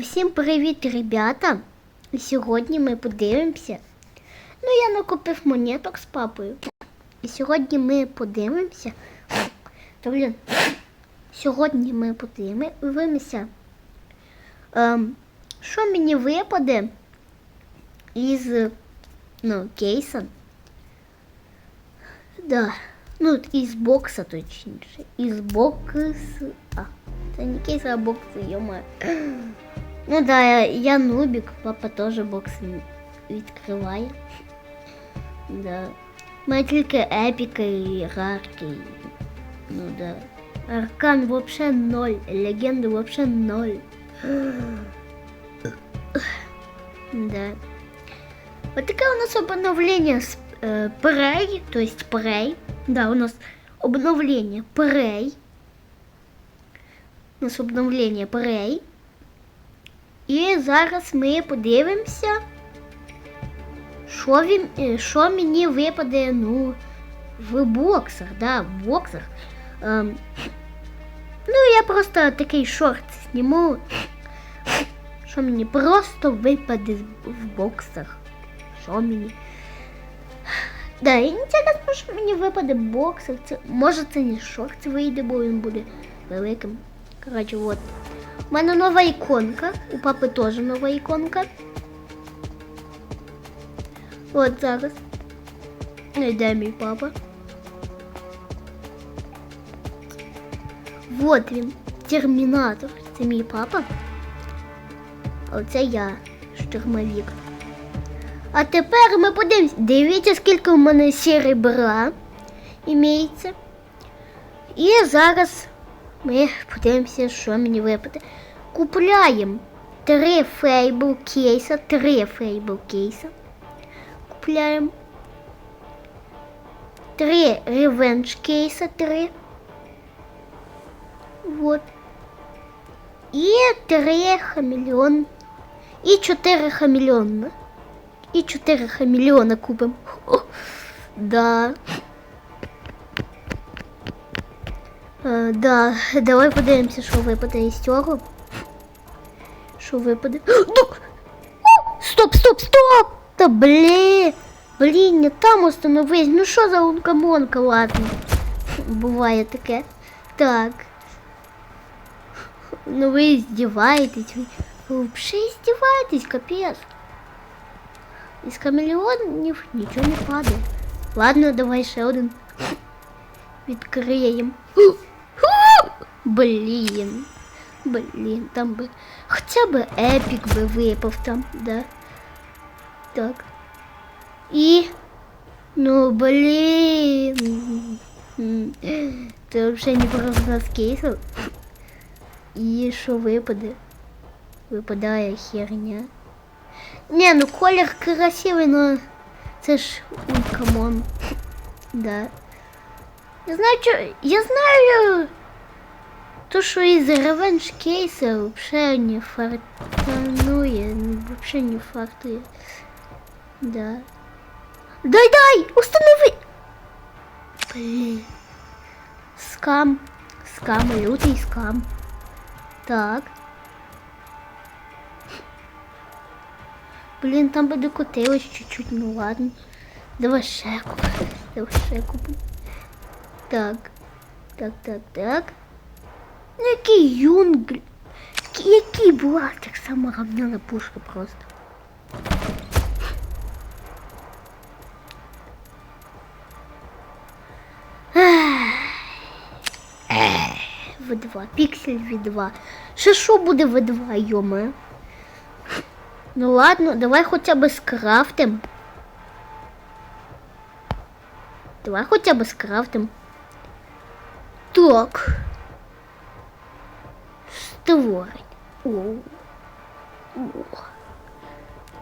Всім привіт, ребята! Сьогодні ми подивимося. Ну, я накупив монеток з папою. І сьогодні ми подивимося. Та, блін, сьогодні ми подивимося, ем, що мені випаде із ну, кейса. Да. Ну, із бокса точніше. Із бокса. А, це не кейс, а бокс, йома. Ну да, я, я нубик, папа теж бокс відкриває. Да. У мене тільки епіка і рарки. Ну да. Аркан вообще ноль. Легенда вообще ноль. Да. Вот такое у нас обновление с э, Prey, то есть Prey. Да, у нас обновление Prey. У нас обновление Prey. І зараз ми подивимося, що, він, е, що мені випаде ну, в боксах. Да, в боксах. Ем, ну, я просто такий шорт зніму. Що мені просто випаде в боксах. Що мені. Да, і не цікаво, що мені випаде в боксах. Це, може це не шорт вийде, бо він буде великим. Коротше, от. У мене нова іконка. У папи теж нова іконка. От зараз. Де мій папа? Вот він. Термінатор. Це мій папа. А оце я, штурмовик. А тепер ми подивимось. Дивіться, скільки у мене серебра імеється. І зараз ми подивимося, що мені випаде. Купляємо три фейбл кейса, три фейбл кейса. Купляємо. Три ревенж кейса, три. Вот. І три хамелеон. І чотири хамелеона. І чотири хамелеона купимо. О, да. Е, да, давай подивимося, що випаде із цього. Що випаде? Ну! О, Стоп, стоп, стоп! Та блін! Блін, не там остановись. Ну що за ункамонка, ладно. Буває таке. Так. Ну ви здіваєтесь. Ви ви взагалі здіваєтесь, капець. Із камелеонів нічого не падає. Ладно, давай ще один. Відкриємо. Блін. Блін, там би. Хоча б епік би випав там, да. Так. І. Ну, блін. М, Це взагалі не просто з кейсів. І що випаде? Випадає херня. Не, ну колір красивий, но це ж камон. Да. Я знаю, що... Я знаю... То, що із ревенж кейса вообще не фартанує, ну, вообще не фартує. Да. Дай, дай! Установи! Блин. Скам. Скам, лютий скам. Так. Блин, там бы докотилось чуть-чуть, ну ладно. Давай ще купим. Давай ще купим. Так. Так, так, так. Ну який юнгль. Який, так само равняна пушка просто. В2, піксель В2. Ще що буде В2, йоме? Ну ладно, давай хоча б скрафтим. Давай хоча б скрафтим. Так. Створень. О. О.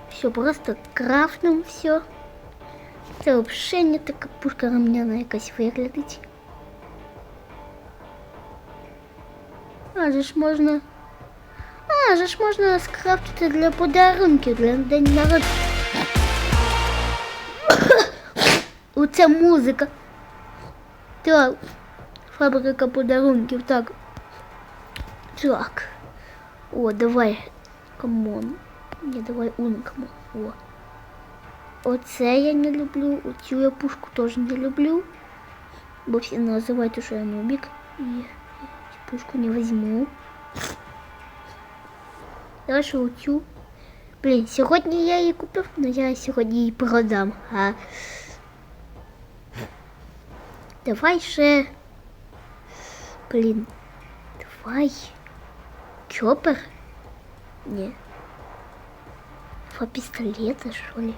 Все, просто крафтим все. Це взагалі не така пушка рамняна якась виглядить. А же ж можна. А же ж можна скрафтити для подарунків, для день народження. Оце музика. Так. Фабрика подарунків, так. Так. О, давай. камон. Ні, давай ункамо. О. Оце я не люблю. Оцю я пушку теж не люблю. Бо всі називають, що я нубік. І я цю пушку не візьму. Давай ще оцю. Блін, сьогодні я її купив, але я сьогодні її продам. А... Давай ще. Блін. Давай. Чопер? Не. Два пистолета, что ли?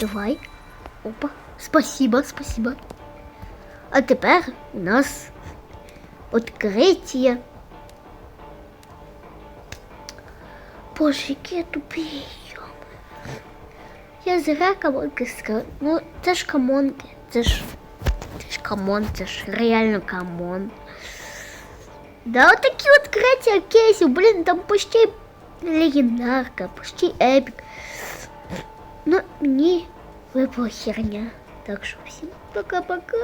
Давай. Опа. Спасибо, спасибо. А тепер у нас відкриття. Боже, які я тупі. йоми. Я зря камонки сказав. Ну, це ж камонки. Це ж. Це ж камон, це ж реально камон. Да, вот такие открытия кейсов, блин, там почти легендарка, почти эпик. Но мне выпала херня. Так что всем пока-пока.